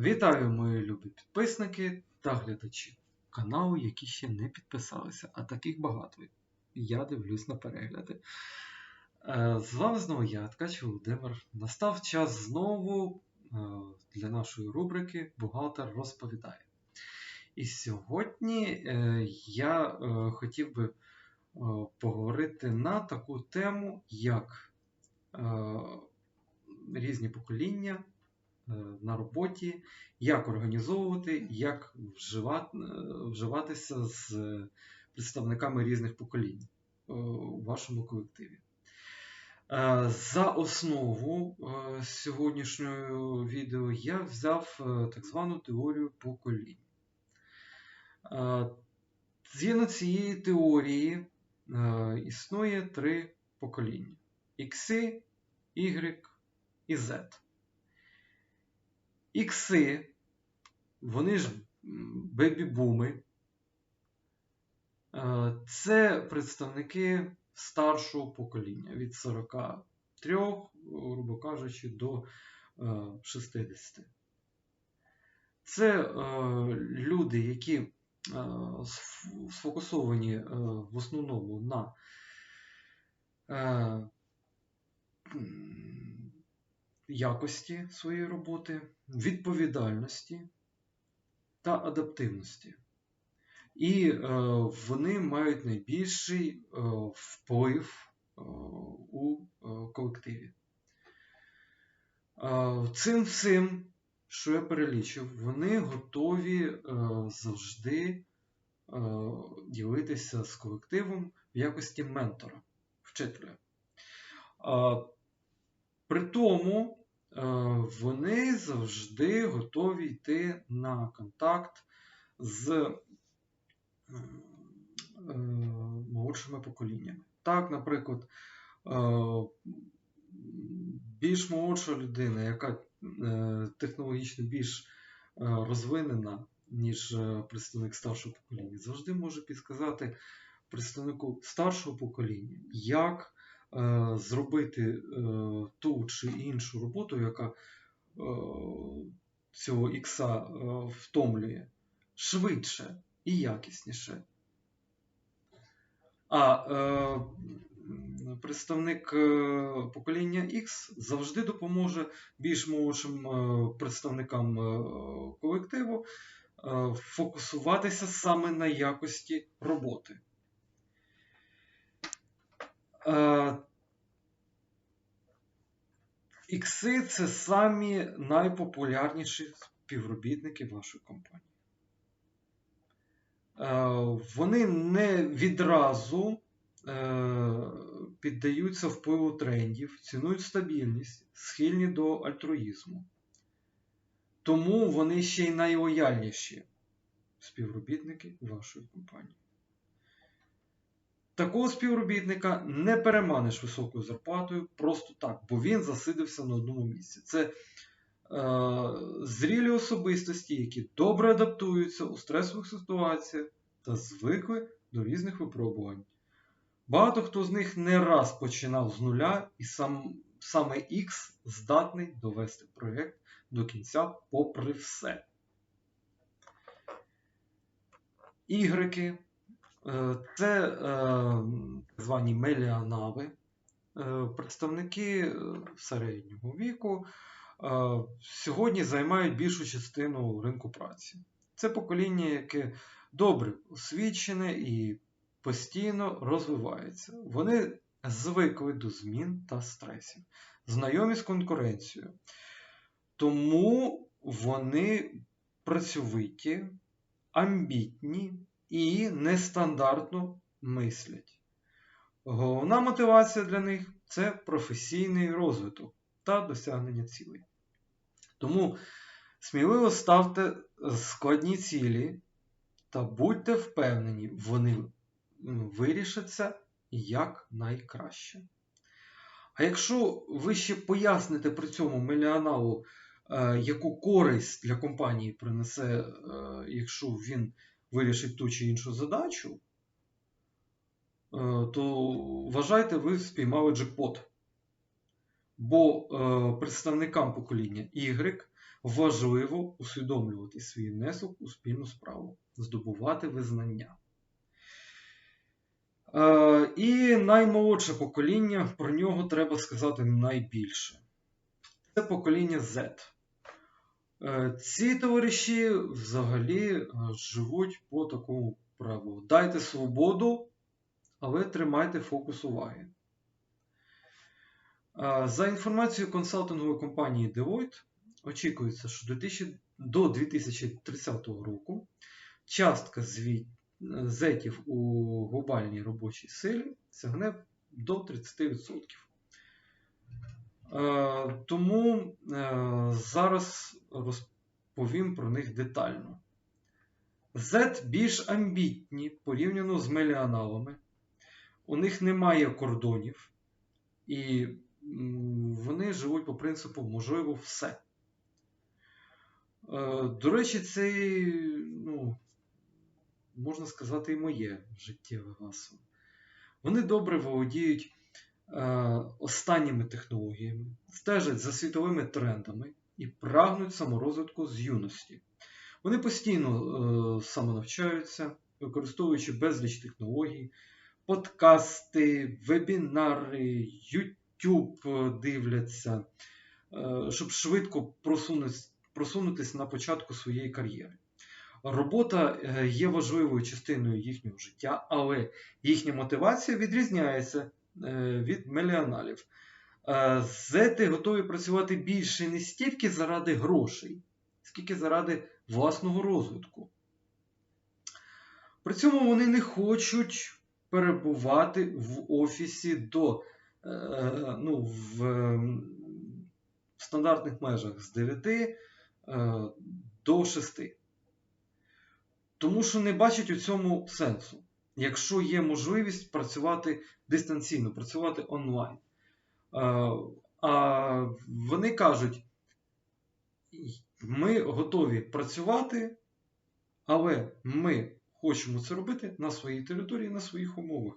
Вітаю, мої любі підписники та глядачі каналу, які ще не підписалися, а таких багато. Я дивлюсь на перегляди. Е, З вами знову я, Ткач Володимир. Настав час знову е, для нашої рубрики Бухгалтер розповідає. І сьогодні е, я хотів би поговорити на таку тему, як різні покоління на роботі, як організовувати, як вживати, вживатися з представниками різних поколінь е, у вашому колективі. Е, За основу е, сьогоднішнього відео я взяв е, так звану теорію поколінь. Е, Згідно цієї теорії е, існує три покоління: X, Y і Z. Ікси, вони ж бебі-буми. Е, Це представники старшого покоління від 43, грубо кажучи, до е, 60. Це е, люди, які е, сфокусовані е, в основному на е, якості своєї роботи, відповідальності та адаптивності. І е, вони мають найбільший е, вплив е, у колективі. Цим всім, що я перелічив, вони готові завжди ділитися з колективом в якості ментора, вчителя. При тому вони завжди готові йти на контакт з е, е, молодшими поколіннями. Так, наприклад, е, більш молодша людина, яка е, технологічно більш е, розвинена, ніж е, представник старшого покоління, завжди може підказати представнику старшого покоління, як е, зробити е, ту чи іншу роботу, яка е, цього ікса е, втомлює швидше і якісніше. А е, представник е, покоління X завжди допоможе більш молодшим е, представникам е, колективу е, фокусуватися саме на якості роботи. Ікси це самі найпопулярніші співробітники вашої компанії. Вони не відразу е, піддаються впливу трендів, цінують стабільність, схильні до альтруїзму. Тому вони ще й найлояльніші співробітники вашої компанії. Такого співробітника не переманиш високою зарплатою просто так, бо він засидився на одному місці. Це е, зрілі особистості, які добре адаптуються у стресових ситуаціях та звикли до різних випробувань. Багато хто з них не раз починав з нуля, і сам, саме X здатний довести проєкт до кінця попри все. Е, Це е, так звані меліанави, е, представники е, середнього віку, е, сьогодні займають більшу частину ринку праці. Це покоління, яке добре освічене і постійно розвивається. Вони звикли до змін та стресів, знайомі з конкуренцією. Тому вони працьовиті, амбітні і нестандартно мислять. Головна мотивація для них це професійний розвиток та досягнення цілей. Тому сміливо ставте складні цілі та будьте впевнені, вони вирішаться як найкраще. А якщо ви ще поясните при цьому мільйоналу, е, яку користь для компанії принесе, е, якщо він вирішить ту чи іншу задачу, е, то вважайте, ви спіймали джекпот. Бо е, представникам покоління Y важливо усвідомлювати свій внесок у спільну справу, здобувати визнання. Е, і наймолодше покоління, про нього треба сказати найбільше. Це покоління Z. Е, ці товариші взагалі е, живуть по такому правилу. Дайте свободу, але тримайте фокус уваги. Е, За інформацією консалтингової компанії Deloitte, очікується, що до 2030 року частка зетів у глобальній робочій силі сягне до 30%. Е, Тому е, зараз розповім про них детально. Z більш амбітні порівняно з меліаналами. У них немає кордонів, і вони живуть по принципу можливо все. Е, До речі, це, ну, можна сказати, і моє життєве гасло. Вони добре володіють останніми технологіями, стежать за світовими трендами і прагнуть саморозвитку з юності. Вони постійно е, самонавчаються, використовуючи безліч технологій, подкасти, вебінари, YouTube дивляться, е, щоб швидко просунутися на початку своєї кар'єри. Робота е, є важливою частиною їхнього життя, але їхня мотивація відрізняється е, від меліаналів. Е, Зети готові працювати більше не стільки заради грошей, скільки заради власного розвитку. При цьому вони не хочуть перебувати в офісі до ну, в стандартних межах з 9 до 6. Тому що не бачать у цьому сенсу, якщо є можливість працювати дистанційно, працювати онлайн. А вони кажуть, ми готові працювати, але ми хочемо це робити на своїй території, на своїх умовах.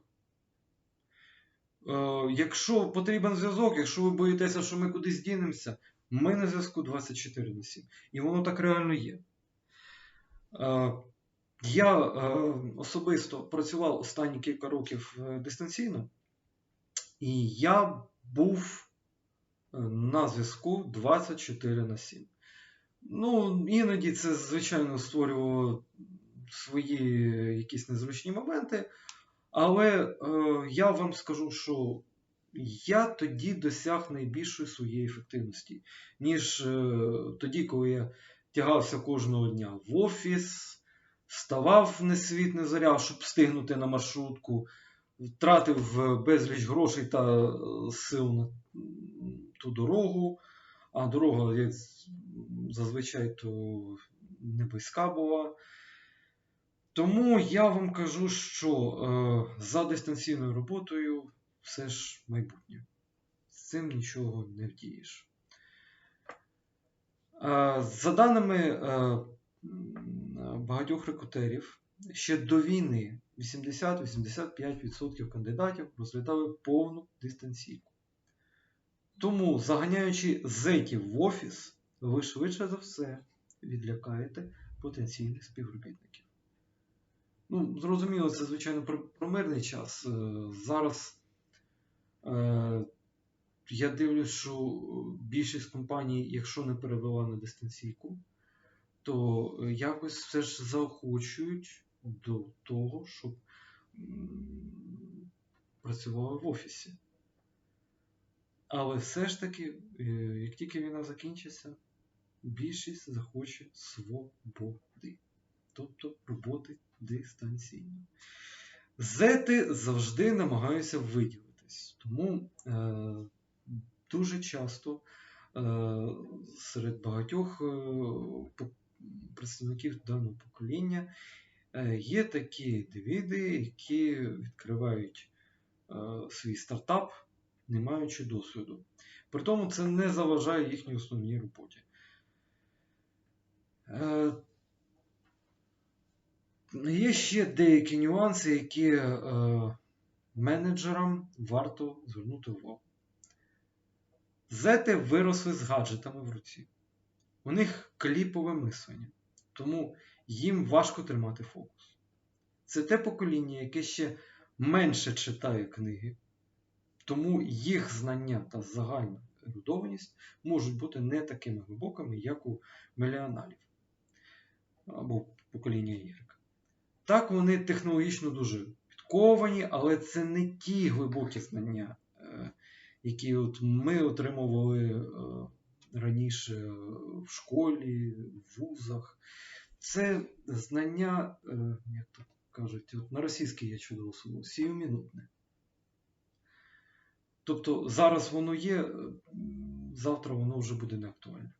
Якщо потрібен зв'язок, якщо ви боїтеся, що ми кудись дінемося, ми на зв'язку 24 на 7. І воно так реально є. Я особисто працював останні кілька років е, дистанційно, і я був е, на зв'язку 24 на 7. Ну, іноді це, звичайно, створювало свої якісь незручні моменти. Але е, я вам скажу, що я тоді досяг найбільшої своєї ефективності, ніж е, тоді, коли я тягався кожного дня в офіс, вставав не світ не заря, щоб встигнути на маршрутку, втратив безліч грошей та е, сил на ту дорогу. А дорога, як зазвичай, то не близька була. Тому я вам кажу, що е, за дистанційною роботою все ж майбутнє. З цим нічого не вдієш. Е, за даними е, багатьох рекрутерів, ще до війни 80-85% кандидатів розглядали повну дистанційку. Тому, заганяючи зетів в офіс, ви швидше за все відлякаєте потенційних співробітників. Ну, зрозуміло, це, звичайно, про, мирний час. Е, зараз е, я дивлюсь, що більшість компаній, якщо не перевела на дистанційку, то якось все ж заохочують до того, щоб працювали в офісі. Але все ж таки, е, як тільки війна закінчиться, більшість захоче свободи, тобто роботи дистанційно. Зети завжди намагаються виділитись, тому е, дуже часто е, серед багатьох е, представників даного покоління е, є такі індивіди, які відкривають е, свій стартап, не маючи досвіду. При тому це не заважає їхній основній роботі. Е, Є ще деякі нюанси, які менеджерам варто звернути увагу. Зети виросли з гаджетами в руці. У них кліпове мислення, тому їм важко тримати фокус. Це те покоління, яке ще менше читає книги, тому їх знання та загальна ерудованість можуть бути не такими глибокими, як у меліаналів або покоління Y. Так, вони технологічно дуже підковані, але це не ті глибокі знання, е, які от ми отримували е, раніше в школі, в вузах. Це знання, е, як то кажуть, от на російській є чудове слово, сіюмінутне. Тобто зараз воно є, е, завтра воно вже буде не актуальне.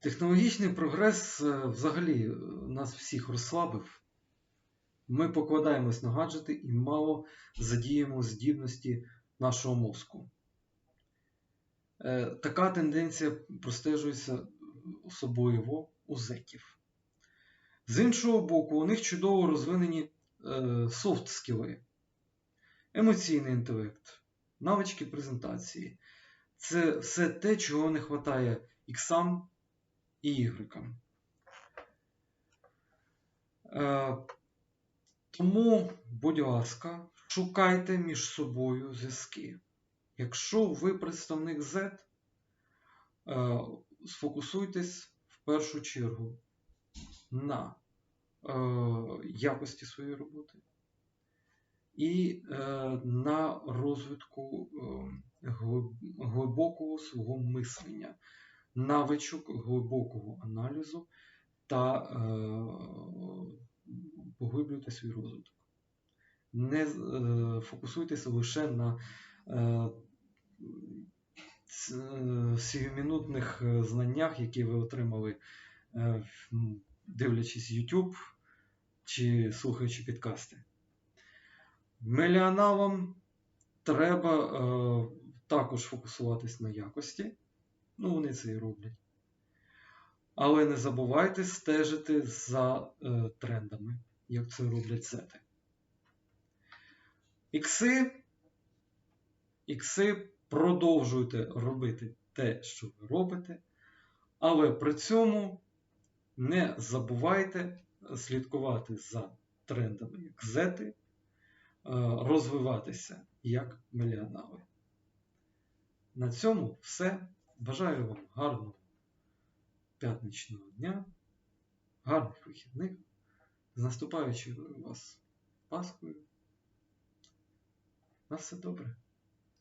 Технологічний прогрес е, взагалі е, нас всіх розслабив. Ми покладаємось на гаджети і мало задіємо здібності нашого мозку. Е, Така тенденція простежується особливо у зеків. З іншого боку, у них чудово розвинені софт скіли, емоційний інтелект, навички презентації. Це все те, чого не вистачає іксам і ігрекам. Е, Тому, будь ласка, шукайте між собою зв'язки. Якщо ви представник Z, е, сфокусуйтесь в першу чергу на е, якості своєї роботи і е, на розвитку глибокого свого мислення, навичок глибокого аналізу та поглиблюйте свій розвиток. Не фокусуйтеся лише на е, е, сіюмінутних е, знаннях, які ви отримали, дивлячись YouTube чи слухаючи підкасти. Меліаналам треба е, також фокусуватись на якості. Ну, вони це і роблять. Але не забувайте стежити за е, трендами, як це роблять сети. Ікси, ікси продовжуйте робити те, що ви робите, але при цьому не забувайте слідкувати за трендами як зети, е, розвиватися як мільйонали. На цьому все. Бажаю вам гарного п'ятничного дня, гарних вихідних, з наступаючою вас Пасхою. На все добре.